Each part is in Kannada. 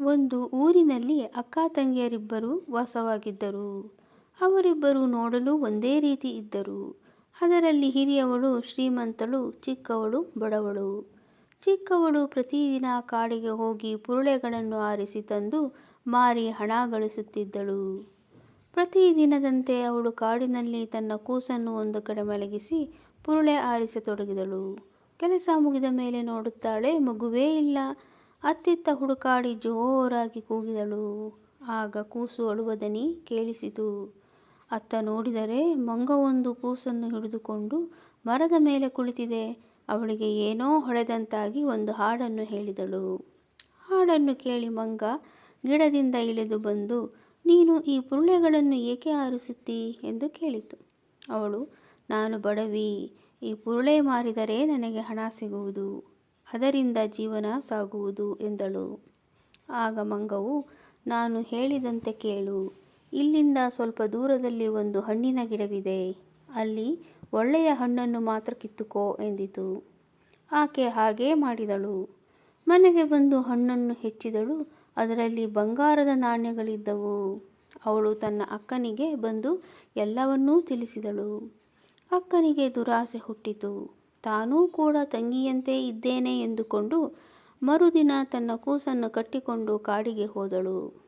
ಒಂದು ಊರಿನಲ್ಲಿ ಅಕ್ಕ ತಂಗಿಯರಿಬ್ಬರು ವಾಸವಾಗಿದ್ದರು. ಅವರಿಬ್ಬರು ನೋಡಲು ಒಂದೇ ರೀತಿ ಇದ್ದರು. ಅದರಲ್ಲಿ ಹಿರಿಯವಳು ಶ್ರೀಮಂತಳು, ಚಿಕ್ಕವಳು ಬಡವಳು. ಚಿಕ್ಕವಳು ಪ್ರತಿದಿನ ಕಾಡಿಗೆ ಹೋಗಿ ಪುರುಳೆಗಳನ್ನು ಆರಿಸಿ ತಂದು ಮಾರಿ ಹಣ ಗಳಿಸುತ್ತಿದ್ದಳು. ಪ್ರತಿದಿನದಂತೆ ಅವಳು ಕಾಡಿನಲ್ಲಿ ತನ್ನ ಕೂಸನ್ನು ಒಂದು ಕಡೆ ಮಲಗಿಸಿ ಪುರುಳೆ ಆರಿಸತೊಡಗಿದಳು. ಕೆಲಸ ಮುಗಿದ ಮೇಲೆ ನೋಡುತ್ತಾಳೆ, ಮಗುವೇ ಇಲ್ಲ. ಅತ್ತಿತ್ತ ಹುಡುಕಾಡಿ ಜೋರಾಗಿ ಕೂಗಿದಳು. ಆಗ ಕೂಸು ಅಳುವ ದನಿ ಕೇಳಿಸಿತು. ಅತ್ತ ನೋಡಿದರೆ ಮಂಗವೊಂದು ಕೂಸನ್ನು ಹಿಡಿದುಕೊಂಡು ಮರದ ಮೇಲೆ ಕುಳಿತಿದೆ. ಅವಳಿಗೆ ಏನೋ ಹೊಳೆದಂತಾಗಿ ಒಂದು ಹಾಡನ್ನು ಹೇಳಿದಳು. ಹಾಡನ್ನು ಕೇಳಿ ಮಂಗ ಗಿಡದಿಂದ ಇಳಿದು ಬಂದು, ನೀನು ಈ ಪುರುಳೆಗಳನ್ನು ಏಕೆ ಆರಿಸುತ್ತೀ? ಎಂದು ಕೇಳಿತು. ಅವಳು, ನಾನು ಬಡವಿ. ಈ ಪುರುಳೆ ಮಾರಿದರೆ ನನಗೆ ಹಣ ಸಿಗುವುದು. ಅದರಿಂದ ಜೀವನ ಸಾಗುವುದು ಎಂದಳು. ಆಗ ಮಂಗವು, ನಾನು ಹೇಳಿದಂತೆ ಕೇಳು. ಇಲ್ಲಿಂದ ಸ್ವಲ್ಪ ದೂರದಲ್ಲಿ ಒಂದು ಹಣ್ಣಿನ ಗಿಡವಿದೆ. ಅಲ್ಲಿ ಒಳ್ಳೆಯ ಹಣ್ಣನ್ನು ಮಾತ್ರ ಕಿತ್ತುಕೋ ಎಂದಿತು. ಆಕೆ ಹಾಗೇ ಮಾಡಿದಳು. ಮನೆಗೆ ಬಂದು ಹಣ್ಣನ್ನು ಹೆಚ್ಚಿದಳು. ಅದರಲ್ಲಿ ಬಂಗಾರದ ನಾಣ್ಯಗಳಿದ್ದವು. ಅವಳು ತನ್ನ ಅಕ್ಕನಿಗೆ ಬಂದು ಎಲ್ಲವನ್ನೂ ತಿಳಿಸಿದಳು. ಅಕ್ಕನಿಗೆ ದುರಾಸೆ ಹುಟ್ಟಿತು. ತಾನೂ ಕೂಡ ತಂಗಿಯಂತೆ ಇದ್ದೇನೆ ಎಂದುಕೊಂಡು ಮರುದಿನ ತನ್ನ ಕೂಸನ್ನು ಕಟ್ಟಿಕೊಂಡು ಕಾಡಿಗೆ ಹೋದಳು.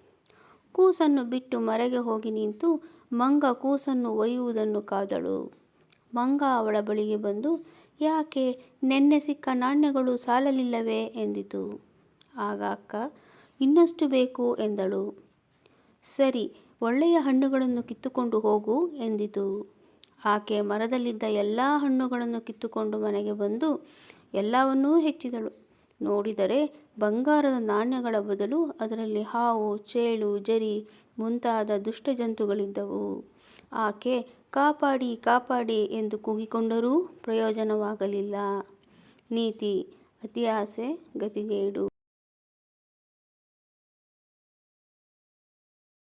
ಕೂಸನ್ನು ಬಿಟ್ಟು ಮರೆಗೆ ಹೋಗಿ ನಿಂತು ಮಂಗ ಕೂಸನ್ನು ಒಯ್ಯುವುದನ್ನು ಕಾದಳು. ಮಂಗ ಅವಳ ಬಳಿಗೆ ಬಂದು, ಯಾಕೆ, ನೆನ್ನೆ ಸಿಕ್ಕ ನಾಣ್ಯಗಳು ಸಾಲಲಿಲ್ಲವೇ? ಎಂದಿತು. ಆಗ ಅಕ್ಕ, ಇನ್ನಷ್ಟು ಬೇಕು, ಎಂದಳು. ಸರಿ, ಒಳ್ಳೆಯ ಹಣ್ಣುಗಳನ್ನು ಕಿತ್ತುಕೊಂಡು ಹೋಗು, ಎಂದಿತು. ಆಕೆ ಮರದಲ್ಲಿದ್ದ ಎಲ್ಲ ಹಣ್ಣುಗಳನ್ನು ಕಿತ್ತುಕೊಂಡು ಮನೆಗೆ ಬಂದು ಎಲ್ಲವನ್ನೂ ಹೆಚ್ಚಿದಳು. ನೋಡಿದರೆ ಬಂಗಾರದ ನಾಣ್ಯಗಳ ಬದಲು ಅದರಲ್ಲಿ ಹಾವು, ಚೇಳು, ಜರಿ ಮುಂತಾದ ದುಷ್ಟ ಜಂತುಗಳಿದ್ದವು ಆಕೆ, ಕಾಪಾಡಿ ಕಾಪಾಡಿ ಎಂದು ಕೂಗಿಕೊಂಡರೂ ಪ್ರಯೋಜನವಾಗಲಿಲ್ಲ. ನೀತಿ, ಅತಿಯಾಸೆ, ಗತಿಗೇಡು